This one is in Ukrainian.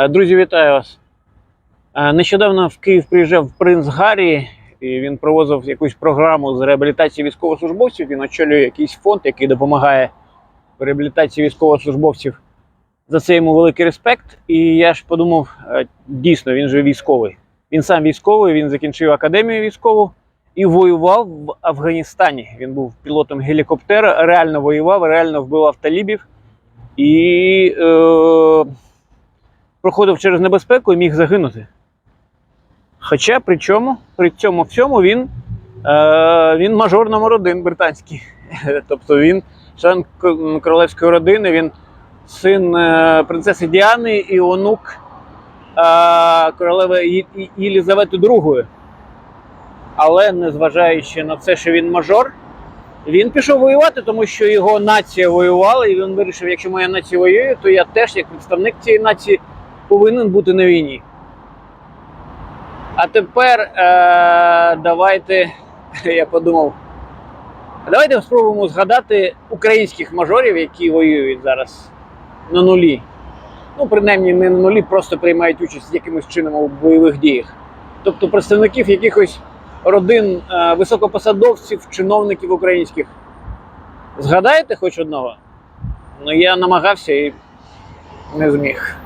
Е, Друзі, вітаю вас. Е, Нещодавно в Київ приїжджав принц Гаррі, і він провозив якусь програму з реабілітації військовослужбовців. Він очолює якийсь фонд, який допомагає в реабілітації військовослужбовців. За це йому великий респект. І я ж подумав, е, дійсно, він же військовий. Він сам військовий, він закінчив академію військову і воював в Афганістані. Він був пілотом гелікоптера, реально воював, реально вбивав талібів. І е, проходив через небезпеку і міг загинути. Хоча при чому, при цьому всьому він, е, він мажор номер один британський. Тобто він член королевської родини, він син е, принцеси Діани і онук е, королеви Єлізавети II. Але незважаючи на це, що він мажор, він пішов воювати, тому що його нація воювала, і він вирішив, якщо моя нація воює, то я теж, як представник цієї нації, повинен бути на війні. А тепер е, давайте, я подумав, давайте спробуємо згадати українських мажорів, які воюють зараз на нулі. Ну, принаймні, не на нулі, просто приймають участь якимось чином у бойових діях. Тобто представників якихось родин е, високопосадовців, чиновників українських. Згадаєте хоч одного? Ну, я намагався і не зміг.